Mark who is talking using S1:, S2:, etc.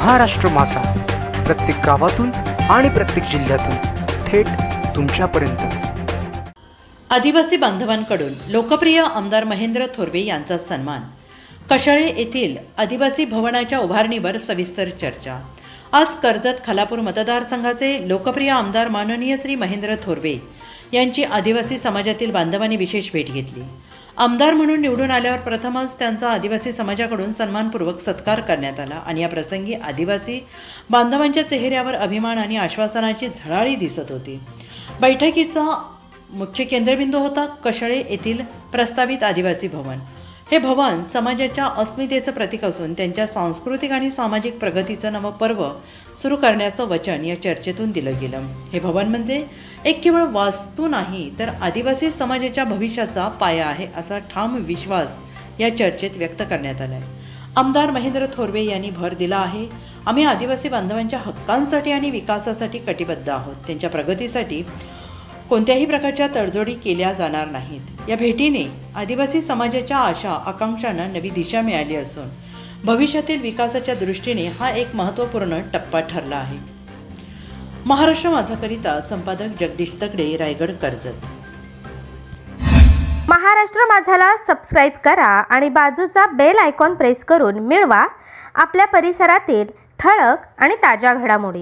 S1: महाराष्ट्र मासा प्रत्येक गावातून आणि प्रत्येक जिल्ह्यातून थेट तुमच्यापर्यंत.
S2: आदिवासी बांधवांकडून लोकप्रिय आमदार महेंद्र थोरवे यांचा सन्मान. कशाळे येथील आदिवासी भवनाच्या उभारणीवर सविस्तर चर्चा. आज कर्जत खालापूर मतदारसंघाचे लोकप्रिय आमदार माननीय श्री महेंद्र थोरवे यांची आदिवासी समाजातील बांधवांनी विशेष भेट घेतली. आमदार म्हणून निवडून आल्यावर प्रथमच त्यांचा आदिवासी समाजाकडून सन्मानपूर्वक सत्कार करण्यात आला आणि या प्रसंगी आदिवासी बांधवांच्या चेहऱ्यावर अभिमान आणि आश्वासनाची झळाळी दिसत होती. बैठकीचा मुख्य केंद्रबिंदू होता कशळे येथील प्रस्तावित आदिवासी भवन. हे भवन समाजाच्या अस्मितेचं प्रतीक असून त्यांच्या सांस्कृतिक आणि सामाजिक प्रगतीचं नवं पर्व सुरू करण्याचं वचन या चर्चेतून दिलं गेलं. हे भवन म्हणजे एक केवळ वास्तू नाही तर आदिवासी समाजाच्या भविष्याचा पाया आहे असा ठाम विश्वास या चर्चेत व्यक्त करण्यात आला आहे आमदार महेंद्र थोरवे यांनी भर दिला आहे आम्ही आदिवासी बांधवांच्या हक्कांसाठी आणि विकासासाठी कटिबद्ध आहोत. त्यांच्या प्रगतीसाठी कोणत्याही प्रकारच्या तडजोडी केल्या जाणार नाहीत. या भेटीने आदिवासी समाजाच्या आशा आकांक्षांना नवी दिशा मिळाली असून भविष्यातील विकासाच्या दृष्टीने हा एक महत्त्वपूर्ण टप्पा ठरला आहे. महाराष्ट्र माझाकरिता संपादक जगदीश तगडे रायगड कर्जत.
S3: महाराष्ट्र माझाला सबस्क्राईब करा आणि बाजूचा बेल आयकॉन प्रेस करून मिळवा. आपल्या परिसरातील ठळक आणि ताज्या घडामोडी.